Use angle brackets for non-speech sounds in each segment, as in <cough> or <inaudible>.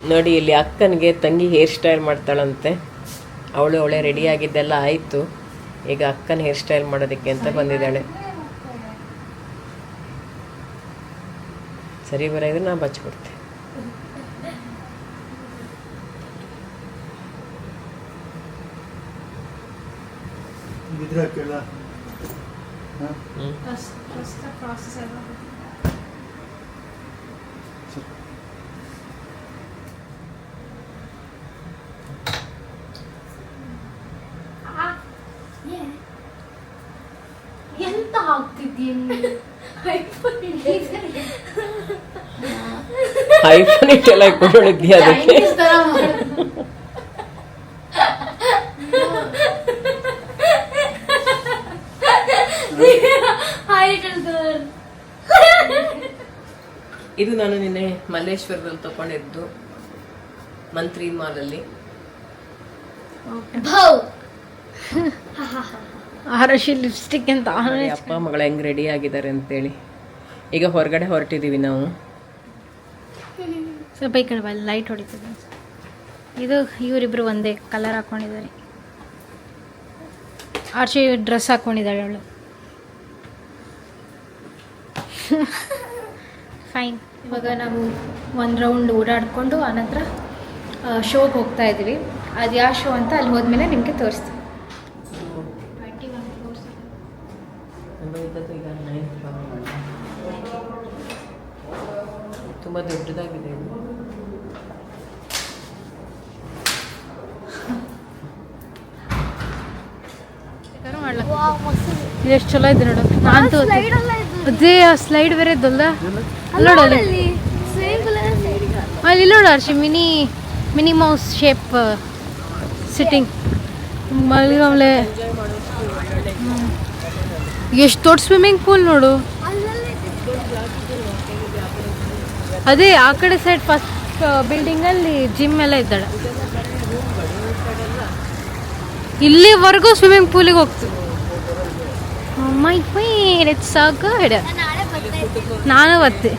ನೋಡಿ ಇಲ್ಲಿ ಅಕ್ಕನಿಗೆ ತಂಗಿ ಹೇರ್ ಸ್ಟೈಲ್ ಮಾಡ್ತಾಳಂತೆ. ಅವಳು ಅವಳೆ ರೆಡಿ ಆಗಿದ್ದೆಲ್ಲ ಆಯಿತು. ಈಗ ಅಕ್ಕನ ಹೇರ್ ಸ್ಟೈಲ್ ಮಾಡೋದಕ್ಕೆ ಅಂತ ಬಂದಿದ್ದಾಳೆ. ಸರಿ ಬರೋದ್ರೆ ನಾ ಪ್ರೋಸೆಸ್ ಬಿದ್ರೆ ಹಾಕಿಲ್ಲ ಹಾಂ ಎಂತ ಆಗ್ತಿದ್ದೀನಿ ಐಫೋನ್ ಇಟ್ಟೆಲ್ಲ ಅದಕ್ಕೆ ಇದು ನಾನು ನಿನ್ನೆ ಮಲ್ಲೇಶ್ವರದಲ್ಲಿ ತಗೊಂಡಿದ್ದು ಮಂತ್ರಿ ಮಾಲಲ್ಲಿ. ಅಲ್ಲಿ ಆರಶಿ ಲಿಪ್ಸ್ಟಿಕ್ ಅಂತ. ಅಪ್ಪ ಮಗಳು ಹೆಂಗ್ ರೆಡಿ ಆಗಿದ್ದಾರೆ ಅಂತೇಳಿ. ಈಗ ಹೊರಗಡೆ ಹೊರಟಿದೀವಿ ನಾವು. ಸ್ವಲ್ಪ ಈ ಕಡೆ ಲೈಟ್ ಹೊಡಿತದೆ. ಇದು ಇವರಿಬ್ಬರು ಒಂದೇ ಕಲರ್ ಹಾಕ್ಕೊಂಡಿದ್ದಾರೆ ಆರ್ಚಿ ಡ್ರೆಸ್ ಹಾಕ್ಕೊಂಡಿದ್ದಾಳೆ ಅವಳು. <laughs> ಫೈನ್ ಇವಾಗ ನಾವು ಒಂದು ರೌಂಡ್ ಓಡಾಡಿಕೊಂಡು ಆನಂತರ ಶೋಗೆ ಹೋಗ್ತಾ ಇದ್ದೀವಿ. ಅದು ಯಾವ ಶೋ ಅಂತ ಅಲ್ಲಿ ಹೋದ್ಮೇಲೆ ನಿಮಗೆ ತೋರಿಸ್ತೀವಿ ತುಂಬಾ ದೊಡ್ಡದಾಗಿದೆ ಇದು. ಎಷ್ಟು ಚಲೋ ಇದೆ ನೋಡು. ನಾನು ಅದೇ ಅಲ್ಲ ಇದು. ಅದೇ ಸ್ಲೈಡ್ ಬೇರೆ ಇದ್ದಲ್ಲ ನೋಡು ಅಲ್ಲಿ. ಸೇಮ್ ಕಲರ್ ಅಲ್ಲಿ ನೋಡು Harshi mini mini mouse shape sitting ಮಲ್ಗಮ್ಲೆ. ಎಷ್ಟು ದೊಡ್ಡ ಸ್ವಿಮ್ಮಿಂಗ್ ಪೂಲ್ ನೋಡು. ಅದೇ ಆ ಕಡೆ ಸೈಡ್ ಫಸ್ಟ್ ಬಿಲ್ಡಿಂಗ್ ಅಲ್ಲಿ ಜಿಮ್ ಎಲ್ಲ ಇದ್ದಾಳೆ. ಇಲ್ಲಿವರೆಗೂ ಸ್ವಿಮ್ಮಿಂಗ್ ಪೂಲಿಗೆ ಹೋಗ್ತೀವಿ. ಮೈ ಮೈ ಇಟ್ಸ್ ಸಾಕು ನಾನು ಬರ್ತೆ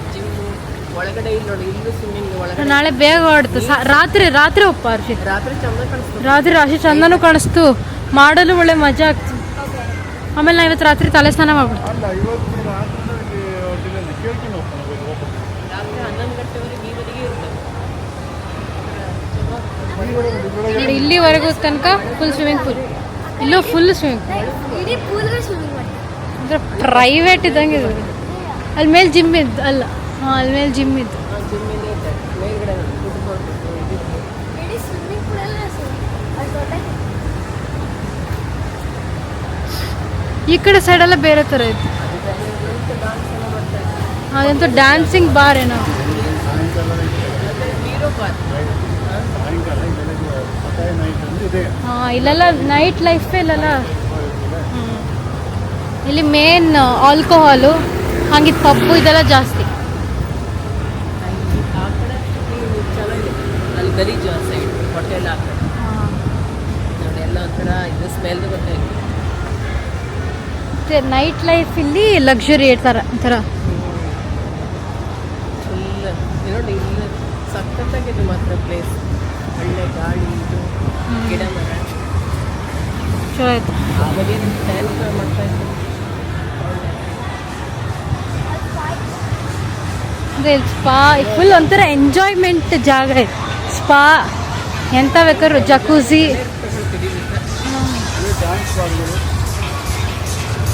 ನಾಳೆ ಬೇಗ ಹೊಡ್ತು ರಾತ್ರಿ ರಾತ್ರಿ ಒಪ್ಪ ಹರ್ಷಿ. ರಾತ್ರಿ ಚಂದ ಕಾಣಿಸ್ತದೆ ರಾತ್ರಿ ರಾಶಿ ಚಂದನೂ ಕಾಣಿಸ್ತು. ಮಾಡಲು ಒಳ್ಳೆ ಮಜಾ ಆಗ್ತು. ಆಮೇಲೆ ನಾ ಇವತ್ತು ರಾತ್ರಿ ತಲೆ ಸ್ನಾನ ಮಾಡ್ಬಿಡ್ತು ನೋಡಿ ಇಲ್ಲಿವರೆಗೂ ತನಕ ಫುಲ್ ಸ್ವಿಮ್ಮಿಂಗ್ ಪೂಲ್ ಇಲ್ಲೂ ಫುಲ್ ಸ್ವಿಮ್ಮಿಂಗ್ ಪೂಲ್ ಅಂದ್ರೆ ಪ್ರೈವೇಟ್ ಇದ್ದಂಗೆ ಇದೆ ಅಲ್ಲಿ ಮೇಲೆ ಜಿಮ್ ಇದ್ದು ಅಲ್ಲ ಹಾಂ ಅಲ್ಲಿ ಮೇಲೆ ಜಿಮ್ ಇದ್ದು. ಈ ಕಡೆ ಸೈಡೆಲ್ಲ ಬೇರೆ ಥರ ಇತ್ತು. ಅದಂತೂ ಡ್ಯಾನ್ಸಿಂಗ್ ಬಾರ್ ಏನೋ ಹೀರೋ ಪಾರ್ಕ್ ಸಾಯಂಕಾಲ ಬೆಳಗ್ಗೆ ಮತ್ತಾಯ ನೈಟ್ ಅಂದ್ರೆ ಇದೆ ಹಾಂ ಇಲ್ಲೆಲ್ಲ ನೈಟ್ ಲೈಫ್ ಇಲ್ಲಲ್ಲ. ಇಲ್ಲಿ ಮೇನ್ ಆಲ್ಕೋಹಾಲು ಹಂಗಿದ್ ಪಪ್ಪು ಇದೆಲ್ಲ ಜಾಸ್ತಿ. ನೈಟ್ ಲೈಫ್ ಇಲ್ಲಿ ಲಕ್ಸುರಿ ಥರ ಥರ ಫುಲ್ ನೋಡಿ ಇಲ್ಲಿ ಸಖತ್ತಾಗಿದೆ ಮಾತ್ರ ಪ್ಲೇಸ್ ಒಳ್ಳೆ ಗಾಳಿ ಗಿಡ ಮರ ಚಲೋ ಆಯ್ತು ಅದೇ ಸ್ಪಾ ಫುಲ್ ಒಂಥರ ಎಂಜಾಯ್ಮೆಂಟ್ ಜಾಗ ಇದೆ. ಸ್ಪಾ ಎಂತ ಬೇಕಾದ್ರು ಜಕೂಸಿ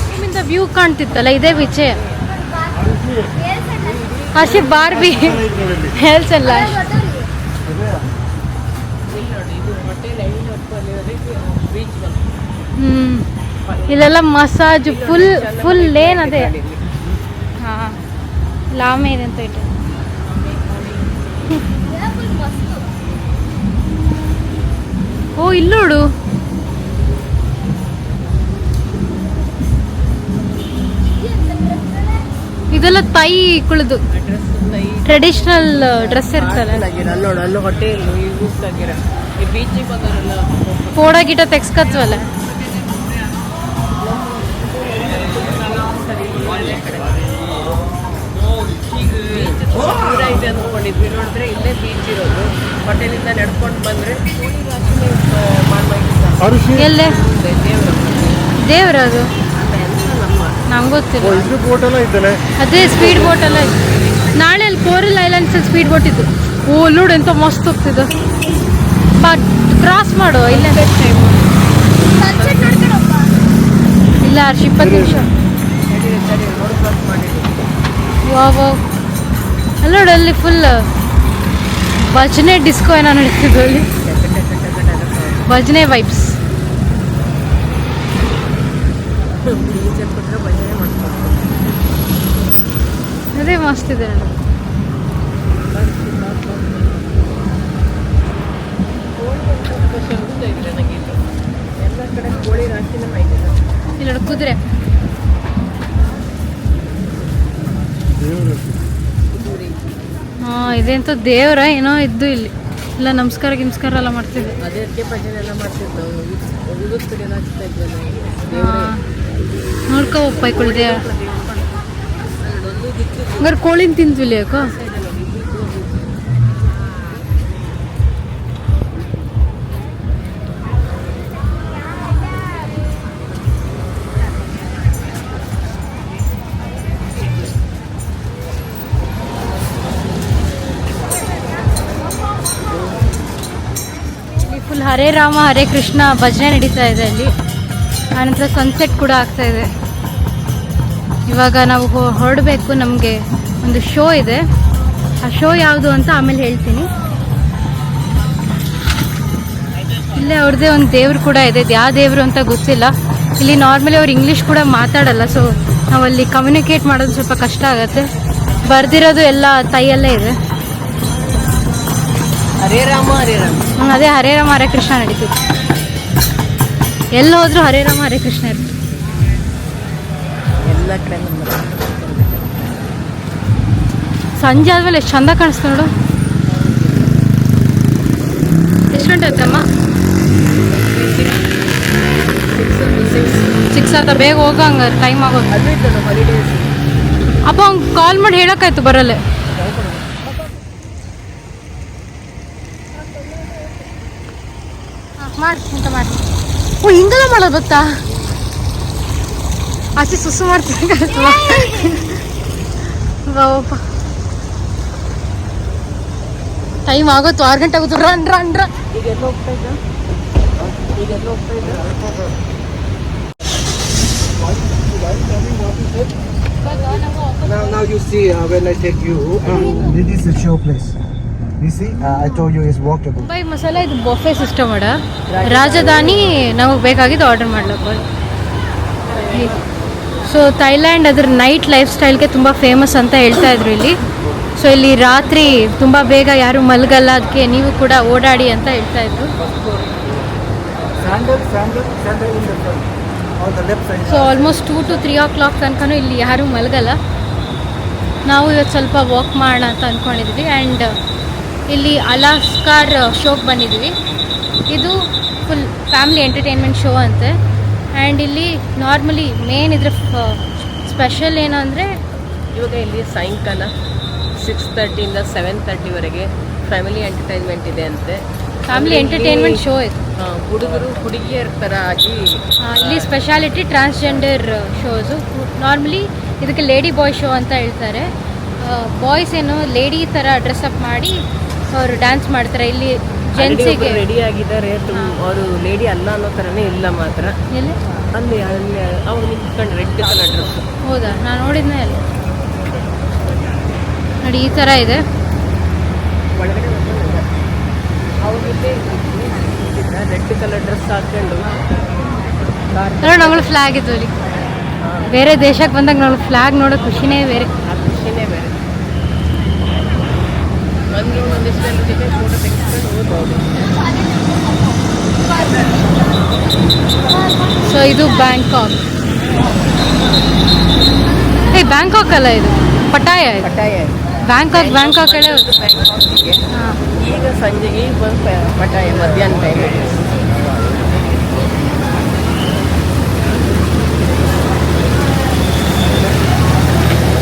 ನಿಮ್ಮಿಂದ ವ್ಯೂ ಕಾಣ್ತಿತ್ತಲ್ಲ ಇದೇ ವಿಚೆ ಹಸಿ ಬಾರ್ಬಿ ಹೆಲ್ಸ್ ಇಲ್ಲೆಲ್ಲ ಮಸಾಜ್ ಫುಲ್ ಫುಲ್ ಲೇನ್ ಅದೇ. ಹಾಂ ಲಾಮೆ ಇದೆ ಅಂತ ಇಟ್ಟು ಓ ಇಲ್ಲೋಡು ಇದೆಲ್ಲ ತೈ ಕುಳಿದು. ಟ್ರೆಡಿಷನಲ್ ಡ್ರೆಸ್ ಇರ್ತಲ್ಲ. ಪೋಡ ಗಿಟ ನೋಡು ಅಂದ್ಕೊಂಡಿದ್ವಿ ನೋಡಿದ್ರೆ ಇಲ್ಲೇ ಬೀಚ್ ಇರೋದು. ಹೋಟೆಲಿಂದ ನಡ್ಕೊಂಡು ಬಂದರೆ ಎಲ್ಲೇ? ದೇವರು ದೇವ್ರ ಅದು? ಎಂತ ನಮ್ಮ. ನಂಗೆ ಗೊತ್ತಿಲ್ಲ. ಅದೇ ಸ್ಪೀಡ್ ಬೋಟ್ ಎಲ್ಲ ನಾಳೆ ಅಲ್ಲಿ ಕೋರಲ್ ಐಲ್ಯಾಂಡ್ಸ್ ಸ್ಪೀಡ್ ಬೋಟ್ ಇತ್ತು. ಓ ನೋಡು ಎಂತ ಮಸ್ತ್ ಹೋಗ್ತಿದ್ದು ಬಟ್ ಕ್ರಾಸ್ ಮಾಡು ಇಲ್ಲೇ. ಇಲ್ಲ ಹರ್ಷ ಇಪ್ಪತ್ತು ನಿಮಿಷ. ನಡೀರಿ ನೋಡು ಅಲ್ಲಿ ಫುಲ್ ಭಜನೆ ಡಿಸ್ಕೋ ಏನೋ ನಡೀತಿದ್ದು ಅಲ್ಲಿ. ಭಜನೆ ವೈಬ್ಸ್ ಅದೇ ಮಸ್ತ್ ಇದೆ ಇಲ್ಲಿ ಕುದೂರಿ. ಹಾಂ ದೇವ್ರ ದೇವರ ಏನೋ ಇದ್ದು ಇಲ್ಲಿ. ಇಲ್ಲ ನಮಸ್ಕಾರ ಗಿಮಸ್ಕಾರ ಎಲ್ಲ ಮಾಡ್ತಿದ್ದೆ. ಅದಕ್ಕೆ ಭಜನೆ ಎಲ್ಲ ಮಾಡ್ತಿದ್ದು ನಾವು ವಿಭೂತಿಗೆಲ್ಲ ಹಚ್ತಾ ಇದ್ವಲ್ಲ ಹಾಂ. ನೋಡ್ಕೋ ಪೈಕೊಳ್ಳಿದೆ ಅಲ್ಲೊಂದು ದಿಕ್ಕು ಹಂಗಾರೆ ಕೋಳಿನ ತಿಂದ್ವಿಲ್ಲ ಯಾಕೋ ಫುಲ್ ಹರೇ ರಾಮ, ಹರೇ ಕೃಷ್ಣ ಭಜನೆ ನಡೀತಾ ಇದೆ ಅಲ್ಲಿ. ಆನಂತರ ಸನ್ಸೆಟ್ ಕೂಡ ಆಗ್ತಾ ಇದೆ. ಇವಾಗ ನಾವು ಹೊರಡಬೇಕು ನಮಗೆ ಒಂದು ಶೋ ಇದೆ. ಆ ಶೋ ಯಾವುದು ಅಂತ ಆಮೇಲೆ ಹೇಳ್ತೀನಿ. ಇಲ್ಲೇ ಅವ್ರದ್ದೇ ಒಂದು ದೇವ್ರು ಕೂಡ ಇದೆ. ಯಾವ ದೇವರು ಅಂತ ಗೊತ್ತಿಲ್ಲ. ಇಲ್ಲಿ ನಾರ್ಮಲಿ ಅವ್ರು ಇಂಗ್ಲೀಷ್ ಕೂಡ ಮಾತಾಡಲ್ಲ ಸೊ ನಾವಲ್ಲಿ ಕಮ್ಯುನಿಕೇಟ್ ಮಾಡೋದು ಸ್ವಲ್ಪ ಕಷ್ಟ ಆಗುತ್ತೆ. ಬರ್ದಿರೋದು ಎಲ್ಲ ತೈಯಲ್ಲೇ ಇದೆ. ಹರೇ ರಾಮ ಹರೇ ರಾಮ. ಹ್ಮ್, ಅದೇ ಹರೇ ರಾಮ ಹರೇ ಕೃಷ್ಣ ನಡೀತಿತ್ತು. ಎಲ್ಲಿ ಹೋದ್ರು ಹರೇ ರಾಮ ಹರೇ ಕೃಷ್ಣ ಇರ್ತಿತ್ತು. ಎಲ್ಲ ಕಡೆ ಸಂಜೆ ಆದ್ಮೇಲೆ ಎಷ್ಟು ಚಂದ ಕಾಣಿಸ್ತು ನೋಡು. ಎಷ್ಟು ಗಂಟೆ ಆಯ್ತಮ್ಮ? ಸಿಕ್ಸ್ ಆತ ಬೇಗ ಹೋಗೋ ಹಂಗಾರೆ ಟೈಮ್ ಆಗೋದು. ಅದು ಇದ್ದಲ್ಲ ಹಾಲಿಡೇಸ್ ಅಪ್ಪ ಅವ್ನು ಕಾಲ್ ಮಾಡಿ ಹೇಳೋಕ್ಕಾಯ್ತು ಬರಲ್ಲೇ. ಮಾಡಿ ಅಂತ ಮಾಡಿ ಓ ಹಿಂಗೆಲ್ಲ ಮಾಡೋದು ಗೊತ್ತಾ? ಆಚೆ ಸುಸು ಮಾಡ್ತೀನಿ ಬಾವಪ್ಪ. ಟೈಮ್ ಆಗೋತು ಆರು ಗಂಟೆ ಆಗೋದು ರನ್ ರನ್ ರನ್ ಈಗ ಎಲ್ಲ ಹೋಗ್ತಾ ಇದ್ದ ಈಗ ಎಲ್ಲ ಹೋಗ್ತಾ ಇದ್ದ Now, now you see uh, when I take you, um, this is a show place. You see, uh, I told you it's walkable. Mumbai masala ಇದು ಬೊಫೆ ಸಿಸ್ಟಮ್ ಅಡ. ರಾಜಧಾನಿ ನಮಗೆ ಬೇಕಾಗಿದ್ದು ಆರ್ಡರ್ ಮಾಡ್ಲಿಕ್ಕೆ ಸೊ ಥೈಲ್ಯಾಂಡ್ ಅದ್ರ ನೈಟ್ ಲೈಫ್ ಸ್ಟೈಲ್ಗೆ ತುಂಬ ಫೇಮಸ್ ಅಂತ ಹೇಳ್ತಾ ಇದ್ರು ಇಲ್ಲಿ. ಸೊ ಇಲ್ಲಿ ರಾತ್ರಿ ತುಂಬ ಬೇಗ ಯಾರು ಮಲಗಲ್ಲ ಅದಕ್ಕೆ ನೀವು ಕೂಡ ಓಡಾಡಿ ಅಂತ ಹೇಳ್ತಾ ಇದ್ರು. So almost two to three o'clock ತನಕನೂ ಇಲ್ಲಿ ಯಾರೂ ಮಲಗಲ್ಲ. ನಾವು ಇವತ್ತು ಸ್ವಲ್ಪ ವಾಕ್ ಮಾಡೋಣ ಅಂತ ಅಂದ್ಕೊಂಡಿದ್ವಿ ಆ್ಯಂಡ್ ಇಲ್ಲಿ ಅಲಾಸ್ಕಾರ್ ಶೋಗೆ ಬಂದಿದ್ದೀವಿ ಇದು ಫುಲ್ ಫ್ಯಾಮಿಲಿ ಎಂಟರ್ಟೈನ್ಮೆಂಟ್ ಶೋ ಅಂತೆ. ಆ್ಯಂಡ್ ಇಲ್ಲಿ ನಾರ್ಮಲಿ ಮೇನ್ ಇದ್ರ ಸ್ಪೆಷಲ್ ಏನು ಅಂದರೆ ಇವಾಗ ಇಲ್ಲಿ ಸಾಯಂಕಾಲ ಸಿಕ್ಸ್ ತರ್ಟಿಯಿಂದ ಸೆವೆನ್ ತರ್ಟಿವರೆಗೆ ಫ್ಯಾಮಿಲಿ ಎಂಟರ್ಟೈನ್ಮೆಂಟ್ ಇದೆ ಅಂತೆ. ಫ್ಯಾಮಿಲಿ ಎಂಟರ್ಟೈನ್ಮೆಂಟ್ ಶೋ ಇದು. ಹುಡುಗರು ಹುಡುಗಿಯರ ಥರ ಆಗಿ ಇಲ್ಲಿ ಸ್ಪೆಷಾಲಿಟಿ ಟ್ರಾನ್ಸ್ಜೆಂಡರ್ ಶೋಸು. ನಾರ್ಮಲಿ ಇದಕ್ಕೆ ಲೇಡಿ ಬಾಯ್ ಶೋ ಅಂತ ಹೇಳ್ತಾರೆ. ಬಾಯ್ಸ್ ಏನು ಲೇಡಿ ಥರ ಡ್ರೆಸ್ಅಪ್ ಮಾಡಿ ಅವರು ಡ್ಯಾನ್ಸ್ ಮಾಡ್ತಾರೆ. ಇಲ್ಲಿ ಜೆಂಟ್ಸಿಗೆ ರೆಡಿ ಆಗಿದ್ದಾರೆ. ಅವರು ಲೇಡಿ ಅಲ್ಲ ಅನ್ನೋ ತರನೇ ಇಲ್ಲ ಮಾತ್ರ. ಎಲ್ಲಿ? ಅಲ್ಲಿ ಅಲ್ಲಿ ಅವ್ರು ನಿಂತ್ಕೊಂಡು ರೆಡ್ ಕಲರ್ ಡ್ರೆಸ್ ಹೌದಾ? ನಾನು ನೋಡಿದ್ನೇ ಅಲ್ಲಿ. ನೋಡಿ ಈ ಥರ ಇದೆ. ಒಳಗಡೆ ಅವ್ರಿಗೆ ರೆಡ್ ಕಲರ್ ಡ್ರೆಸ್ ಹಾಕೊಂಡು. ನೋಡಿ ಫ್ಲಾಗ್ ಫ್ಲ್ಯಾಗ್ ಇತ್ತು ಅಲ್ಲಿ. ಬೇರೆ ದೇಶಕ್ಕೆ ಬಂದಾಗ ನಾವು ಫ್ಲಾಗ್ ನೋಡೋ ಖುಷಿನೇ ಬೇರೆ ಆ ಖುಷಿನೇ ಬೇರೆ ಬಂದ್ರು ಜೊತೆ ಫೋಟೋ ತೆಗೆಸ್ಕೊಂಡು ಹೋಗ್ಬೋದು. ಸೊ ಇದು ಬ್ಯಾಂಕಾಕ್ ಏ ಬ್ಯಾಂಕಾಕ್ ಅಲ್ಲ ಇದು? ಪಟಾಯ ಪಟಾಯ ಬ್ಯಾಂಕಾಕ್ ಬ್ಯಾಂಕಾಕ್ ಹೇಳಿ ಬ್ಯಾಂಕಾಕಿಗೆ ಈಗ ಸಂಜೆಗೆ ಈಗ ಬಂದು ಪಟಾಯ ಮಧ್ಯಾಹ್ನ ಟೈಮ್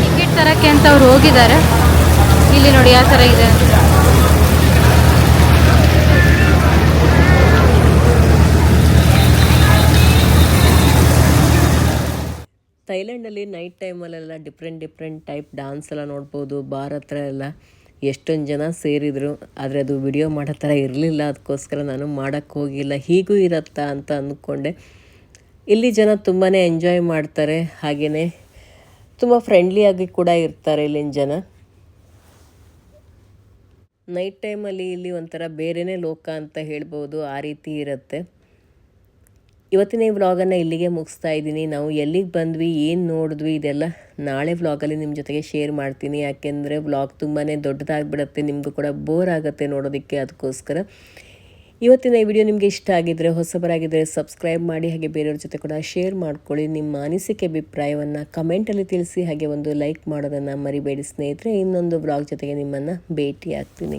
ಟಿಕೆಟ್ ತರಕ್ಕೆ ಅಂತ ಅವ್ರು ಹೋಗಿದ್ದಾರೆ. ಇಲ್ಲಿ ನೋಡಿ ಯಾವ ಥರ ಇದೆ ಥೈಲ್ಯಾಂಡಲ್ಲಿ ನೈಟ್ ಟೈಮಲ್ಲೆಲ್ಲ ಡಿಫ್ರೆಂಟ್ ಡಿಫ್ರೆಂಟ್ ಟೈಪ್ ಡಾನ್ಸ್ ಎಲ್ಲ ನೋಡ್ಬೋದು ಬಾರ್ ಹತ್ರ ಎಲ್ಲ ಎಷ್ಟೊಂದು ಜನ ಸೇರಿದರು, ಆದರೆ ಅದು ವಿಡಿಯೋ ಮಾಡೋ ಥರ ಇರಲಿಲ್ಲ. ಅದಕ್ಕೋಸ್ಕರ ನಾನು ಮಾಡೋಕ್ಕೆ ಹೋಗಿಲ್ಲ. ಹೀಗೂ ಇರತ್ತಾ ಅಂತ ಅಂದ್ಕೊಂಡೆ. ಇಲ್ಲಿ ಜನ ತುಂಬಾ ಎಂಜಾಯ್ ಮಾಡ್ತಾರೆ. ಹಾಗೆಯೇ ತುಂಬ ಫ್ರೆಂಡ್ಲಿಯಾಗಿ ಕೂಡ ಇರ್ತಾರೆ ಇಲ್ಲಿನ ಜನ. ನೈಟ್ ಟೈಮಲ್ಲಿ ಇಲ್ಲಿ ಒಂಥರ ಬೇರೆಯೇ ಲೋಕ ಅಂತ ಹೇಳ್ಬೋದು, ಆ ರೀತಿ ಇರುತ್ತೆ. ಇವತ್ತಿನ ಈ ವ್ಲಾಗನ್ನು ಇಲ್ಲಿಗೆ ಮುಗಿಸ್ತಾ ಇದ್ದೀನಿ. ನಾವು ಎಲ್ಲಿಗೆ ಬಂದ್ವಿ, ಏನು ನೋಡಿದ್ವಿ, ಇದೆಲ್ಲ ನಾಳೆ ವ್ಲಾಗಲ್ಲಿ ನಿಮ್ಮ ಜೊತೆಗೆ ಶೇರ್ ಮಾಡ್ತೀನಿ. ಯಾಕೆಂದರೆ ವ್ಲಾಗ್ ತುಂಬಾ ದೊಡ್ಡದಾಗ್ಬಿಡುತ್ತೆ ನಿಮಗೂ ಕೂಡ ಬೋರ್ ಆಗುತ್ತೆ ನೋಡೋದಕ್ಕೆ. ಅದಕ್ಕೋಸ್ಕರ ಇವತ್ತಿನ ಈ ವಿಡಿಯೋ ನಿಮಗೆ ಇಷ್ಟ ಆಗಿದ್ದರೆ ಹೊಸಬರಾಗಿದ್ದರೆ ಸಬ್ಸ್ಕ್ರೈಬ್ ಮಾಡಿ, ಹಾಗೆ ಬೇರೆಯವ್ರ ಜೊತೆ ಕೂಡ ಶೇರ್ ಮಾಡ್ಕೊಳ್ಳಿ. ನಿಮ್ಮ ಅನಿಸಿಕೆ, ಅಭಿಪ್ರಾಯವನ್ನು ಕಮೆಂಟಲ್ಲಿ ತಿಳಿಸಿ, ಹಾಗೆ ಒಂದು ಲೈಕ್ ಮಾಡೋದನ್ನು ಮರಿಬೇಡಿ ಸ್ನೇಹಿತರೆ. ಇನ್ನೊಂದು ಬ್ಲಾಗ್ ಜೊತೆಗೆ ನಿಮ್ಮನ್ನು ಭೇಟಿ ಆಗ್ತೀನಿ